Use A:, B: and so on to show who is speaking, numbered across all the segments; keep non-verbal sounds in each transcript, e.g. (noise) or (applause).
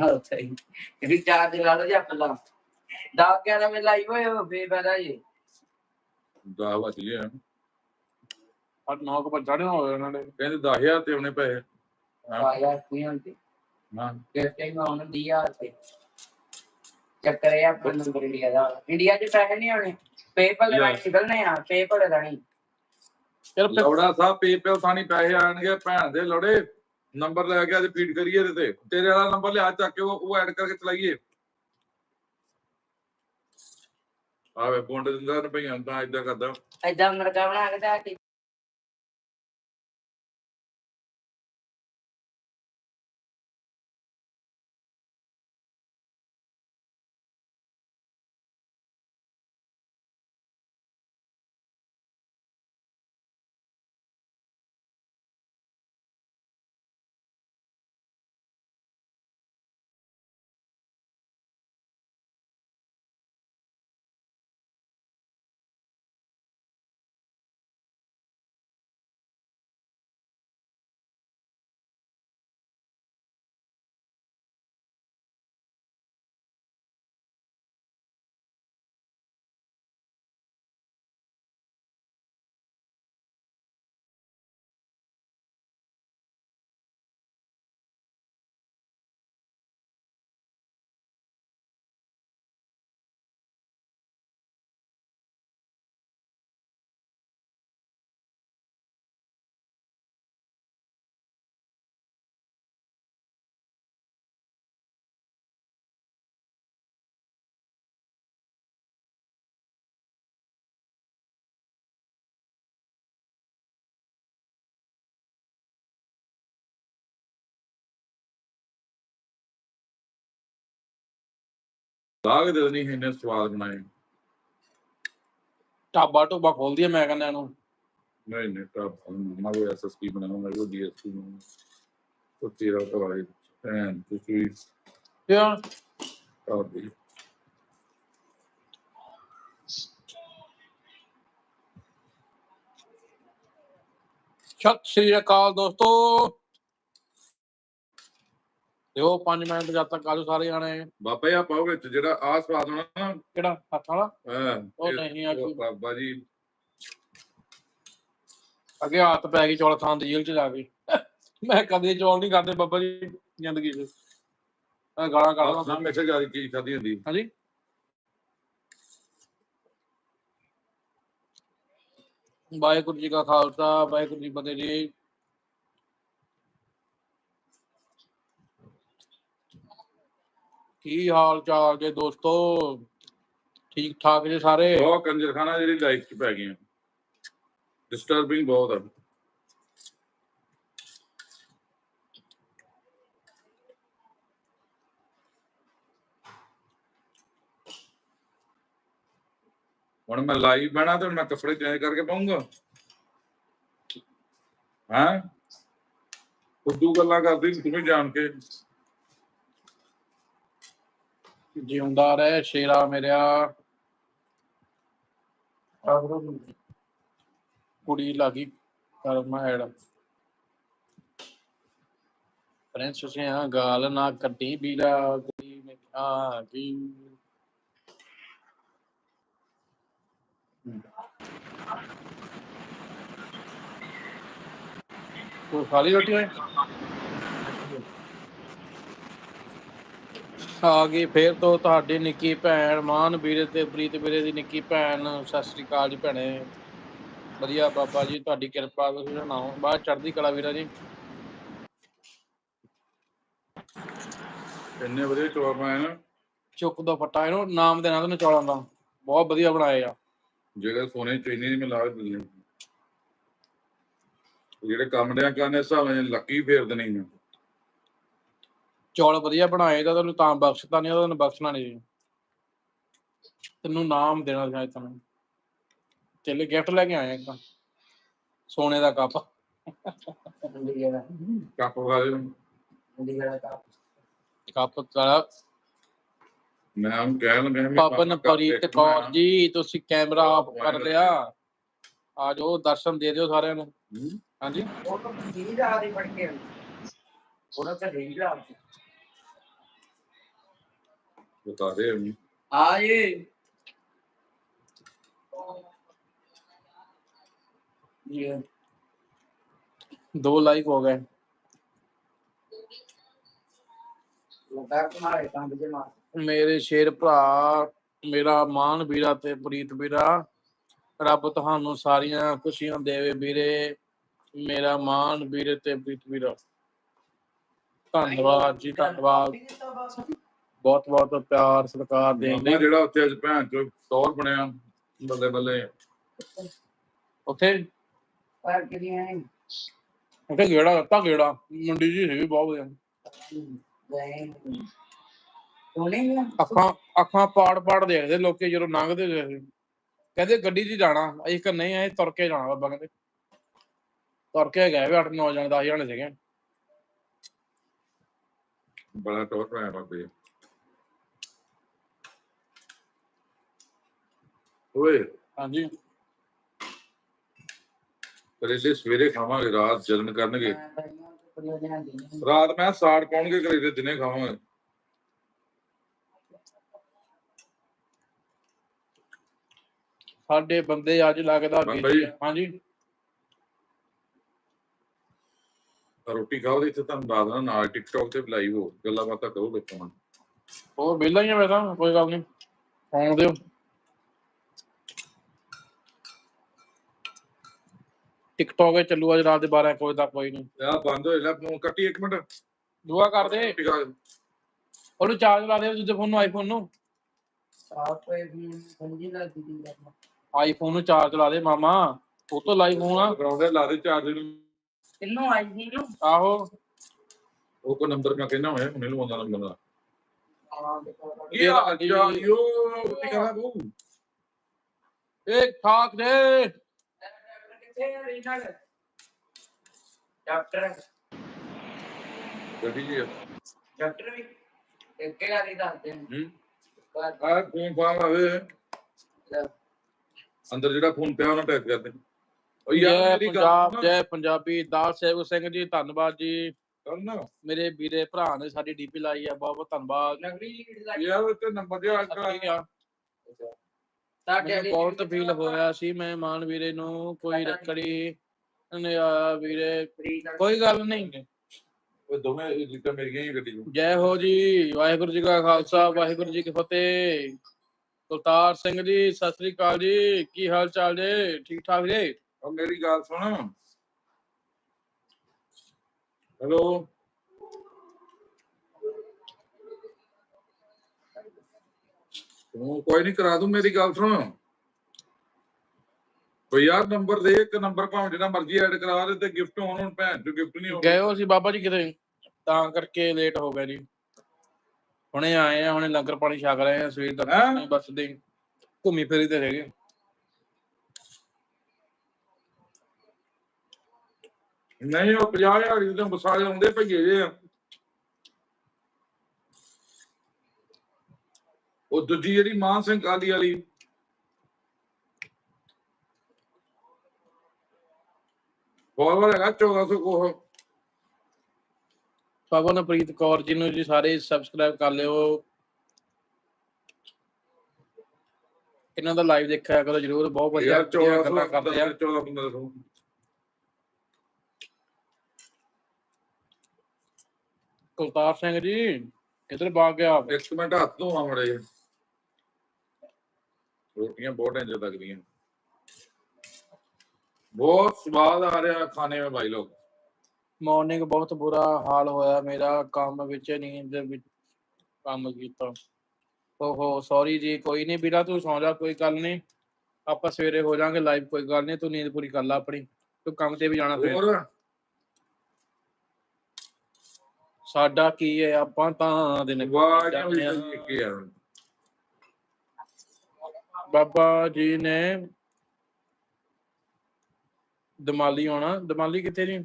A: ਹਾਂ ਸਹੀ। ਰਿਚਾਰਜ ਲਾ ਲਓ ਜੀ ਆਪਣਾ ਡਾਕ ਕਿਆ ਨਵੇਂ ਲਾਈ ਹੋਏ ਹੋ ਬੇਬਦਾ ਜੀ।
B: 10 ਵਜ ਗਏ ਹਨ
C: ਅੱਜ 9 ਕੁ ਚੜ੍ਹੇ ਹੋਏ ਉਹਨਾਂ ਨੇ
B: ਕਹਿੰਦੇ 10000 ਤੇ ਉਹਨੇ ਪੈਸੇ। ਹਾਂ।
A: ਆਇਆ ਕੋਈ ਹੁੰਦੀ
B: ਹਾਂ।
A: ਕਿਤੇ ਮੈਂ ਉਹਨਾਂ ਦੀ ਆ ਤੇ ਚੱਕਰ ਇਹ ਆਪਣਾ ਨੰਬਰ ਇੰਡੀਆ ਦਾ। ਇੰਡੀਆ 'ਚ ਪੈਸੇ ਨਹੀਂ ਆਉਣੇ। ਪੇਪਲ ਰਾਹੀਂ ਨਿਕਲਨੇ ਆ ਪੇਪਲ ਰਾਹੀਂ।
C: ਯਾਰ ਫਿਰ
B: ਲੌੜਾ ਸਾਹਿਬ ਪੇਪਲ ਥਾਣੀ ਪੈਸੇ ਆਣਗੇ ਭੈਣ ਦੇ ਲੋੜੇ। ਨੰਬਰ ਲੈ ਕੇ ਅੱਜ ਫੀਡ ਕਰੀਏ ਇਹਦੇ ਤੇ। ਤੇਰੇ ਵਾਲਾ ਨੰਬਰ ਲਿਆ, ਚੱਕ ਕੇ ਉਹ ਐਡ ਕਰਕੇ ਚਲਾਈਏ। ਆਵੇ ਬੋਂਡ ਦਿੰਦਾ ਰੁਪਈਆ ਤਾਂ ਇਦਾਂ ਕਰਦਾ।
A: ਐਦਾਂ ਮਰਕਾ ਬਣਾ ਕੇ ਤੇ
B: ਲਾਗ ਦੇ ਨਹੀਂ ਇਹਨੇ ਸਵਾਦ ਬਣਾਏ।
C: ਢਾਬਾ ਢੋਬਾ ਖੋਲਦੀ ਆ ਮੈਂ ਕਹਿੰਦਾ ਇਹਨੂੰ।
B: ਨਹੀਂ ਨਹੀਂ ਤਾਂ ਨਾ ਉਹ ਐਸਐਸਪੀ ਬਣਾਉਂਗਾ ਉਹ ਡੀਐਸਪੀ ਬਣਾਉਂਗਾ ਉਹ ਤੇਰਾ ਕਵਾਈ ਭੈਣ ਤੁਸੀਂ
C: ਯਾਰ
B: ਦੇ
C: ਸਤਿ ਸ੍ਰੀ ਅਕਾਲ ਦੋਸਤੋ। ਦਿਓ 5 ਮਿੰਟ ਜਦ ਤੱਕ ਆਜੋ ਸਾਰੇ ਜਾਣੇ।
B: ਬਾਬਾ ਜੀ ਆਪਾਂ ਉਹ ਵਿੱਚ ਜਿਹੜਾ ਆ ਸਵਾਦ ਹੋਣਾ ਨਾ।
C: ਕਿਹੜਾ? ਹੱਥ ਵਾਲਾ?
B: ਹਾਂ,
C: ਉਹ ਨਹੀਂ ਆ ਕੋਈ
B: ਬਾਬਾ ਜੀ।
C: ਅੱਗੇ ਹੱਥ ਪੈ ਗਈ ਚੌਲ ਖਾਣ ਦੀ ਜੇਲ੍ਹ ਚ ਜਾ ਕੇ। ਮੈਂ ਕਦੇ ਚੌਲ ਨਹੀਂ ਖਾਦੇ ਬੱਬਾ ਜੀ ਜ਼ਿੰਦਗੀ 'ਚ। ਆ ਗਾਲਾਂ ਕੱਢਦਾ
B: ਨਾ ਮੇਰੇ ਗਾੜੀ ਚੀਜ਼ ਖਾਦੀ ਹੁੰਦੀ।
C: ਹਾਂਜੀ। ਵਾਹਿਗੁਰੂ ਜੀ ਕਾ ਖਾਲਸਾ ਵਾਹਿਗੁਰੂ ਜੀ ਕੀ ਫਤਿਹ ਜੀ। ਕੀ ਹਾਲ ਚਾਲ ਜੇ ਦੋਸਤੋ? ਠੀਕ ਠਾਕ ਜੇ ਸਾਰੇ?
B: ਬਹੁਤ ਕੰਜਰਖਾਨਾ ਜਿਹੜੀ ਲਾਈਫ 'ਚ ਪੈ ਗਈਆਂ। ਡਿਸਟਰਬਿੰਗ ਬਹੁਤ ਆ। ਹੁਣ ਮੈਂ ਲਾਈਵ ਬਣਾ ਤੇ ਮੈਂ ਕੱਪੜੇ ਚੇਂਜ ਕਰਕੇ ਪਾਉਂਗਾ। ਹਾਂ? ਉਦੋਂ ਗੱਲਾਂ ਕਰਦੀ ਸੀ ਤੁਸੀਂ ਜਾਣ ਕੇ।
C: ਜਿਉਂਦਾ ਰਹਿ ਸ਼ੇਰਾ ਮੇਰਿਆ ਕੁੜੀ ਲਾਗੀ ਕਰਮਾ ਐਡ ਪ੍ਰਿੰਸ ਸਿਆ ਗਾਲ ਨਾ ਕੱਢੀ ਬੀਲਾ ਕੁੜੀ ਨੇ ਆ ਕੀ ਤੂੰ ਖਾਲੀ ਰੋਟੀ ਹੋਏ ਆ ਗਈ ਫੇਰ ਤੋਂ ਤੁਹਾਡੀ ਨਿੱਕੀ ਭੈਣ ਮਾਨ ਵੀਰੇ ਤੇ ਪ੍ਰੀਤ ਵੀਰੇ ਦੀ ਨਿੱਕੀ ਭੈਣ ਸਤਿ ਸ੍ਰੀ ਅਕਾਲ ਜੀ ਭੈਣੇ। ਵਧੀਆ ਬਾਬਾ ਜੀ ਤੁਹਾਡੀ ਕਿਰਪਾ ਤੁਸੀਂ ਸੁਣਾਓ। ਬਾਅਦ ਚੜ੍ਹਦੀ ਕਲਾ ਵੀਰਾ ਜੀ।
B: ਇੰਨੇ ਵਧੀਆ ਚੌਲ ਪਾਏ ਨਾ।
C: ਚੁੱਕ ਦਾ ਫੱਟਾ ਇਹਨੂੰ ਨਾਮ ਦੇਣਾ ਤੈਨੂੰ ਚੌਲਾਂ ਦਾ। ਬਹੁਤ ਵਧੀਆ ਬਣਾਏ ਆ।
B: ਜਿਹੜੇ ਸੋਨੇ ਚੀਨੀ ਦੀ ਮਿਲਾ ਦਿੰਦੇ। ਨੇ ਜਿਹੜੇ ਕੰਮ ਦੇ ਕਰਨੇ ਹਿਸਾਬ ਨਾਲ ਲੱਕੀ ਫੇਰ ਦੇਣੀ ਨੇ
C: ਚੌਲ ਵਧੀਆ ਬਣਾਏ ਤਾਂ ਤੈਨੂੰ ਤਾਂ ਬਖਸ਼ਤਾ ਨਹੀਂ ਤੈਨੂੰ ਬਖਸ਼ਣਾ ਨਹੀਂ ਤੈਨੂੰ ਨਾਮ ਦੇਣਾ ਚਾਹੀਦਾ ਤੈਨੂੰ। ਤੇਲੇ ਗਿਫਟ ਲੈ ਕੇ ਆਏ ਇੱਕ। ਸੋਨੇ ਦਾ ਕੱਪ।
A: ਦਾ
B: ਕੱਪ ਵਾਲੇ
A: ਦਾ।
C: ਕੱਪ। ਤੇਰਾ
B: ਮੈਂ ਉਹਨੂੰ ਕਹਿਣ ਲੱਗਾ ਵੀ
C: ਪਵਨ ਪ੍ਰੀਤ ਕੌਰ। ਜੀ ਤੁਸੀਂ ਕੈਮਰਾ ਆਫ ਕਰ ਲਿਆ। ਆ ਜਾਓ ਦਰਸ਼ਨ ਦੇ ਦਿਓ ਸਾਰਿਆਂ ਨੂੰ। ਹਾਂਜੀ।
A: ਉਹ ਤਾਂ ਜੀ ਜਾ ਰਹੀ ਪੜ ਕੇ ਉਹਨਾਂ ਤੇ ਰੀਲ ਆ
C: ਲਾਈਕ ਹੋ ਗਏ
A: ਲਗਾ ਮਾਰੇ ਕੰਮ ਦੇ ਮਾਰ
C: ਮੇਰੇ ਸ਼ੇਰ ਭਰਾ ਮੇਰਾ ਮਾਨ ਵੀਰਾ ਤੇ ਪ੍ਰੀਤ ਵੀਰਾ ਰੱਬ ਤੁਹਾਨੂੰ ਸਾਰੀਆਂ ਖੁਸ਼ੀਆਂ ਦੇਵੇ ਵੀਰੇ ਮੇਰਾ ਮਾਨ ਵੀਰੇ ਤੇ ਪ੍ਰੀਤ ਵੀਰਾ। ਧੰਨਵਾਦ ਜੀ ਧੰਨਵਾਦ। ਬਹੁਤ ਬਹੁਤ ਪਿਆਰ ਸਤਿਕਾਰ ਦੇਣ
B: ਮਾਮਾ
C: ਲਈ
B: ਜਿਹੜਾ ਉੱਥੇ ਅੱਜ ਭੈਣ ਚੋ ਟੌਰ ਬਣਿਆ ਬੱਲੇ ਬੱਲੇ।
C: ਉੱਥੇ?
A: ਪਰ ਕਿਦੀਆਂ ਹੈ
C: ਉੱਥੇ ਗੇੜਾ ਦਿੱਤਾ ਗੇੜਾ ਮੰਡੀ ਜੀ ਸੀ ਬਹੁਤ ਵਧੀਆ। ਅੱਖਾਂ ਅੱਖਾਂ ਪਾੜ ਪਾੜ ਦੇਖਦੇ ਲੋਕੀ ਜਦੋਂ ਲੰਘਦੇ ਸੀ ਕਹਿੰਦੇ ਗੱਡੀ 'ਚ ਜਾਣਾ ਅਸੀਂ ਕਿ ਨਹੀਂ ਆਏ ਤੁਰ ਕੇ ਜਾਣਾ ਬਾਬਾ ਕਹਿੰਦੇ। ਤੁਰ ਕੇ ਗਏ ਵੀ 8 9 ਜਣੇ 10 ਜਣੇ ਸੀਗੇ।
B: ਬੜਾ ਟੌਰ ਬਣਾਇਆ ਬਾਬੇ। ਓਏ।
C: ਹਾਂਜੀ।
B: ਕਰੇਲੇ ਸਵੇਰੇ ਖਾਵਾਂਗੇ ਰਾਤ ਜਲਨ ਕਰਨਗੇ। ਰਾਤ ਮੈਂ ਸਾੜ ਪਾਉਣਗੇ ਕਰੇਲੇ ਦਿਨੇ ਖਾਵਾਂਗੇ।
C: ਸਾਡੇ ਬੰਦੇ ਅੱਜ ਲੱਗਦਾ। ਹਾਂਜੀ।
B: ਰੋਟੀ ਖਾਓ ਤੇ ਇੱਥੇ ਤੁਹਾਨੂੰ ਦੱਸ ਦੇਣਾ ਨਾਲ ਟਿਕਟੌਕ ਤੇ ਲਾਈਵ ਹੋ ਗੱਲਾਂ ਬਾਤਾਂ ਕਰੋ ਨਾਲ।
C: ਉਹ ਵਿਹਲਾ ਹੀ ਆ ਮੈਂ ਤਾਂ ਕੋਈ ਗੱਲ ਨਹੀਂ। ਫੋਨ ਦਿਓ। ਟਿਕਟੋਕ ਤੇ ਚੱਲੂ ਅੱਜ ਰਾਤ ਦੇ 12 ਇੱਕ ਵਜੇ ਤੱਕ ਕੋਈ ਨਹੀਂ।
B: ਆ ਬੰਦ ਹੋਏ ਲੈ ਫੋਨ ਕੱਟੀ ਇੱਕ ਮਿੰਟ।
C: ਦੁਆ ਕਰਦੇ
B: ਰੋਟੀ ਖਾ
C: ਉਹਨੂੰ ਚਾਰਜ ਲਾ ਦੇ ਦੂਜੇ ਫੋਨ ਨੂੰ ਆਈਫੋਨ ਨੂੰ। ਆਈਫੋਨ ਨੂੰ। ਚਾਰਜ ਲਾ ਦੇ ਮਾਮਾ ਉਹ ਤੋਂ ਲਾਈਵ ਆ।
B: ਕਰਾਉਂਦੇ ਲਾ ਦੇ ਚਾਰਜ ਨੂੰ।
A: ਕਿੰਨੋਂ ਆਈ ਜੀ ਨੂੰ
C: ਆਹੋ।
B: ਉਹ ਕੋ ਨੰਬਰ ਮੈਂ ਕਹਿੰਦਾ ਹੋਇਆ ਮੈਨੂੰ ਲਵਾਉਂਦਾ ਨੰਬਰ ਦਾ। ਕੀ ਆ ਯੋ ਰੋਟੀ ਖਾਣਾ ਤੂੰ?
C: ਇਹ ਖਾਕ ਦੇ।
A: ਕਿੱਥੇ ਆ ਰੀਨਲ ਡਾਕਟਰ
B: ਗੱਡੀ ਜੀ
A: ਡਾਕਟਰ ਵੀ ਇੱਕ ਵਾਰੀ ਦੱਸਦੇ ਨੇ
B: ਹੂੰ।
A: ਬਾਅਦ
B: ਆ ਫੋਨ ਫਾਨ ਲਾਵੇ।
A: ਲੈ।
B: ਅੰਦਰ ਜਿਹੜਾ ਫੋਨ ਪਿਆ ਉਹਨਾਂ ਟੈਕ ਕਰਦੇ ਉਹ ਯਾਰ ਮੇਰੀ
C: ਪੰਜਾਬ ਜੈ ਪੰਜਾਬੀ ਦਾਸ ਸੇਵਕ ਸਿੰਘ ਜੀ ਧੰਨਵਾਦ ਜੀ।
B: ਕਰਨਾ
C: ਮੇਰੇ ਵੀਰੇ ਭਰਾ ਨੇ ਸਾਡੀ ਡੀਪੀ ਲਾਈ ਆ ਬਹੁਤ ਬਹੁਤ ਧੰਨਵਾਦ।
B: ਯਾਰ ਤੇ ਨੰਬਰ
C: ਠੀਕ ਆ ਮੈਨੂੰ ਬਹੁਤ ਫੀਲ ਹੋਇਆ ਸੀ ਮੈਂ ਮਾਨ ਵੀਰੇ ਨੂੰ ਕੋਈ ਰੱਖੜੀ ਨੇ ਆ ਵੀਰੇ ਕੋਈ ਗੱਲ ਨਹੀਂ।
B: ਉਹ ਦੋਵੇਂ ਜਿੱਦਾਂ ਮੇਰੀਆਂ ਹੀ ਗੱਡੀ
C: ਜੈ ਹੋ ਜੀ ਵਾਹਿਗੁਰੂ ਜੀ ਕਾ ਖਾਲਸਾ ਵਾਹਿਗੁਰੂ ਜੀ ਕੀ ਫਤਿਹ। ਕੁਲਤਾਰ ਸਿੰਘ ਜੀ ਸਤਿ ਸ੍ਰੀ ਅਕਾਲ ਜੀ ਕੀ ਹਾਲ ਚਾਲ ਜੀ? ਠੀਕ ਠਾਕ ਜੀ?
B: ਉਹ ਮੇਰੀ ਗੱਲ ਸੁਣ। ਹੈਲੋ? ਤੂੰ ਕੋਈ ਨਹੀਂ ਕਰਾ ਦੂੰ ਮੇਰੀ ਗੱਲ ਸੁਣ। ਕੋਈ ਯਾਰ ਨੰਬਰ ਦੇ ਇੱਕ ਨੰਬਰ ਭਾਵੇਂ ਜਿਹੜਾ ਮਰਜ਼ੀ ਐਡ ਕਰਾ ਦੇ ਤੇ ਗਿਫਟ ਹੋਣ ਹੁਣ ਭੈਣ ਚੋ ਗਿਫਟ ਨਹੀਂ
C: ਗਏ
B: ਹੋਊਗਾ
C: ਹੋ ਸੀ ਬਾਬਾ ਜੀ ਕਿਤੇ ਤਾਂ ਕਰਕੇ ਲੇਟ ਹੋ ਗਿਆ ਜੀ। ਹੁਣੇ ਆਏ ਆ ਹੁਣੇ ਲੰਗਰ ਪਾਣੀ ਛਕ ਰਹੇ ਆ ਸਵੇਰ ਦਾ? ਨਹੀਂ ਬਸ ਦੇ ਘੁੰਮੀ ਫਿਰੀ ਤੇ ਰਹਿ ਗਏ।
B: ਨਹੀਂ ਉਹ 50000 ਦੀ ਮਸਾਲੇ ਆਉਂਦੇ ਭਈਏ ਜੇ ਉਹ ਦੂਜੀ ਜਿਹੜੀ ਮਾਨ ਸਿੰਘ ਕਾਲੀ ਵਾਲੀ। ਫੋਲੋਵਰ ਹੈਗਾ 1400 ਕੋਹ।
C: ਪਵਨਪ੍ਰੀਤ ਕੌਰ ਜੀ ਨੂੰ ਜੀ ਸਾਰੇ ਸਬਸਕ੍ਰਾਈਬ ਕਰ ਲਿਓ। ਇਹਨਾਂ ਦਾ ਲਾਈਵ ਦੇਖਿਆ ਕਰੋ ਜਰੂਰ ਬਹੁਤ ਵਧੀਆ
B: ਯਾਰ
C: ਵਧੀਆ
B: 1400
C: ਗੱਲਾਂ ਕਰਦੇ ਆ।
B: 14 1500
C: ਕੁਲਤਾਰ ਸਿੰਘ ਜੀ ਕਿੱਧਰ ਭਾਗ ਗਿਆ?
B: ਇੱਕ ਮਿੰਟ ਹੱਥ ਰੋਟੀਆਂ ਬਹੁਤ ਇੰਜ ਲੱਗਦੀਆਂ। ਬਹੁਤ ਸਵਾਦ ਆ ਰਿਹਾ ਖਾਣੇ ਵਿੱਚ ਭਾਈ ਲੋਕ।
C: ਮਾਰਨਿੰਗ ਬਹੁਤ ਬੁਰਾ ਹਾਲ ਹੋਇਆ ਮੇਰਾ ਕੰਮ ਵਿੱਚ ਨੀਂਦ ਵਿੱਚ ਕੰਮ ਕੀਤਾ। ਓਹੋ ਸੌਰੀ ਜੀ ਕੋਈ ਨਹੀਂ ਵੀਰਾ ਤੂੰ ਸੌਂ ਜਾ ਕੋਈ ਗੱਲ ਨਹੀਂ। ਆਪਾਂ ਸਵੇਰੇ ਹੋ ਜਾਾਂਗੇ ਲਾਈਵ ਕੋਈ ਗੱਲ ਨਹੀਂ ਤੂੰ ਨੀਂਦ ਪੂਰੀ ਕਰ ਲੈ ਆਪਣੀ। ਤੂੰ ਕੰਮ ਤੇ ਵੀ ਜਾਣਾ ਫਿਰ।
B: ਹੋਰ?
C: ਸਾਡਾ ਕੀ ਹੈ ਆਪਾਂ ਤਾਂ ਦਿਨ
B: ਵਾਹ। ਕੀ ਯਾਰ
C: ਬਾਬਾ ਜੀ ਨੇ ਦਮਾਲੀ ਆਉਣਾ। ਦਮਾਲੀ ਕਿੱਥੇ ਜੀ?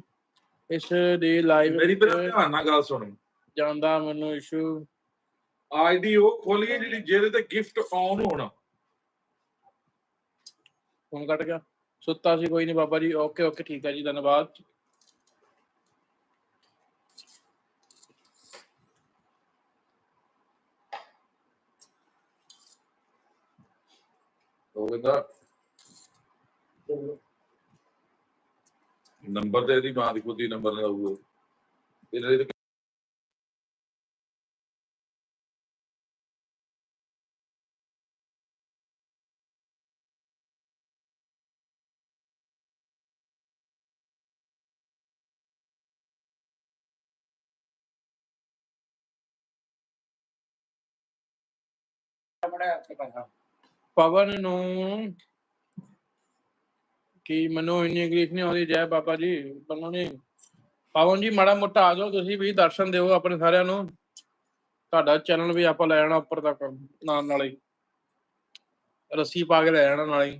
C: ਇਸ ਦੀ ਲਾਈਵ
B: ਮੇਰੀ ਪਹਿਲਾਂ ਧਿਆਨ ਨਾਲ ਗੱਲ ਸੁਣ।
C: ਜਾਂਦਾ ਮੈਨੂੰ ਇਸ਼ੂ।
B: ਅੱਜ ਦੀ ਉਹ ਖੋਲੀਏ ਜਿਹੜੀ ਜਿਹਦੇ ਤੇ ਗਿਫਟ ਆਨ ਹੋਣਾ।
C: ਫੋਨ ਕੱਟ ਗਿਆ। ਸੁੱਤਾ ਸੀ ਕੋਈ ਨਹੀਂ ਬਾਬਾ ਜੀ। ਓਕੇ ਓਕੇ ਠੀਕ ਹੈ ਜੀ ਧੰਨਵਾਦ।
B: ਉਹ ਕਹਿੰਦਾ ਨੰਬਰ ਤੇ ਇਹਦੀ ਮਾਂ ਦੀ ਖੁਦ ਹੀ ਨੰਬਰ ਲਾਊਗਾ ਇਹਦੇ ਤੇ
A: ਬੜਾ ਅੱਛਾ ਕਰਦਾ
C: ਪਵਨ ਨੂੰ ਕੀ ਮੈਨੂੰ ਇੰਨੀ ਇੰਗਲਿਸ਼ ਨਹੀਂ ਆਉਂਦੀ? ਜੈ ਬਾਬਾ ਜੀ ਮੈਨੂੰ ਪਵਨ ਜੀ, ਮਾੜਾ ਮੋਟਾ ਆ ਜਾਓ, ਤੁਸੀਂ ਵੀ ਦਰਸ਼ਨ ਦਿਓ ਆਪਣੇ ਸਾਰਿਆਂ ਨੂੰ। ਤੁਹਾਡਾ ਚੈਨਲ ਵੀ ਆਪਾਂ ਲੈ ਜਾਣਾ ਉੱਪਰ ਤੱਕ, ਨਾਲ ਨਾਲ ਹੀ। ਰੱਸੀ ਪਾ ਕੇ ਲੈ ਜਾਣਾ ਨਾਲ ਹੀ।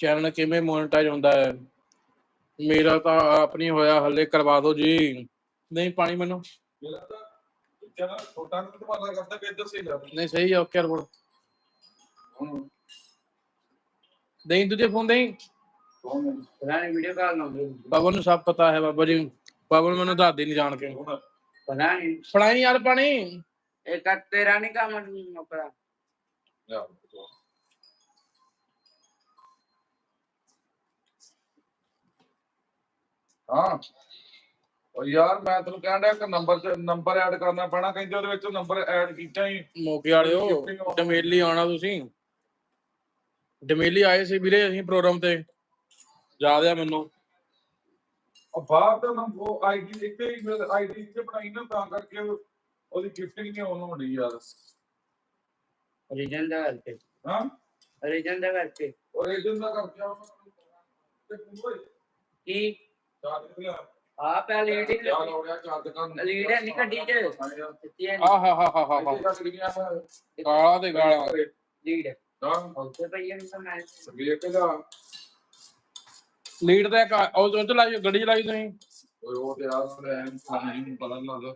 C: ਚੈਨਲ ਕਿਵੇਂ ਮੋਨਟਾਈਜ਼ ਹੁੰਦਾ ਹੈ? ਮੇਰਾ ਤਾਂ ਆਪ ਨਹੀਂ ਹੋਇਆ, ਹੱਲੇ ਕਰਵਾ ਦਿਓ ਜੀ। ਨਹੀਂ ਪਾਣੀ ਮੈਨੂੰ।
B: ਮੇਰਾ ਤਾਂ ਚੈਨਲ ਛੋਟਾ ਨੂੰ ਤੁਹਾਡਾ ਕਰਦਾ ਕਿ ਇੱਧਰ ਸਹੀ ਲੱਗ
C: ਨਹੀਂ ਸਹੀ ਆ ਓਕੇ ਰਿਪੋਰਟ ਨਹੀਂ ਦੂਜੇ ਫੋਨ
A: ਵੀਡੀਓ ਕਾਲ ਨਾ ਹੋਵੇ
C: ਬਾਬਾ ਨੂੰ ਸਭ ਪਤਾ ਹੈ ਬਾਬਾ ਜੀ ਬਾਬਾ ਨੂੰ ਮੈਨੂੰ ਦੱਸਦੇ ਨਹੀਂ ਜਾਣ ਕੇ।
A: ਪਤਾ ਨਹੀਂ
C: ਫੜਾਈ ਯਾਰ ਪਾਣੀ।
A: ਇਹ ਕੱਟ ਤੇਰਾ ਨਹੀਂ ਕੰਮ ਨੌਕਰਾ।
B: ਹਾਂ। ਯਾਰ ਮੈਂ ਤੈਨੂੰ ਕਹਿਣ ਡਿਆ ਕਿ ਨੰਬਰ ਚ ਨੰਬਰ ਐਡ ਕਰਨਾ ਪੈਣਾ ਕਹਿੰਦੇ ਉਹਦੇ ਵਿੱਚ ਨੰਬਰ ਐਡ ਕੀਤਾ ਹੀ।
C: ਮੋਕੇ ਵਾਲਿਓ ਡਮੇਲੀ ਆਉਣਾ ਤੁਸੀਂ। ਡਮੇਲੀ ਆਏ ਸੀ ਵੀਰੇ ਅਸੀਂ ਪ੍ਰੋਗਰਾਮ ਤੇ। ਯਾਦ ਆ ਮੈਨੂੰ।
B: ਉਹ ਬਾਹਰ ਤਾਂ ਨੰਬਰ ਉਹ ਆਈਡੀ ਇੱਥੇ ਹੀ ਮੇਰੇ ਆਈਡੀ ਇੱਥੇ ਬਣਾਈ ਨਾ ਤਾਂ ਕਰਕੇ ਉਹ- ਉਹਦੀ ਗਿਫਟਿੰਗ ਨਹੀਂ ਆਉਣ ਹੁੰਦੀ ਯਾਰ।
A: ਰੀਜਨ ਦਾ ਕਰਕੇ।
B: ਹਾਂ?
A: ਰੀਜਨ ਦਾ ਕਰਕੇ।
B: ਉਹ ਏਜੰਟ ਦਾ ਕਰਕੇ
A: ਕੀ?
B: ਚਾਰ ਦਿਨ
A: ਆ ਪੈ ਲੀਡ ਹੀ
B: ਗਿਆ
A: ਲੀਡ ਹੈ ਨਹੀਂ ਕੱਢੀ ਚ। ਦਿੱਤੀ ਹੈ
C: ਆ ਹਾ ਹਾ ਹਾ ਹਾ ਹਾ ਗਾਲਾਂ ਤੇ ਗਾਲਾਂ।
A: ਲੀਡ
B: ਹਾਂ।
A: ਉੱਥੇ ਪਈ ਹੈ ਤਾਂ ਮੈਂ
B: ਵੀ ਇੱਕ ਦਾ
C: ਲੀਡ ਤੇ ਆ- ਉਹ ਚ ਲਾਈ ਗੱਡੀ ਚ ਲਾਈ ਤੁਸੀਂ?
B: ਉਹ ਤੇ ਐਂ ਸਾਨੂੰ ਪਤਾ ਨਹੀਂ ਲੱਗਦਾ।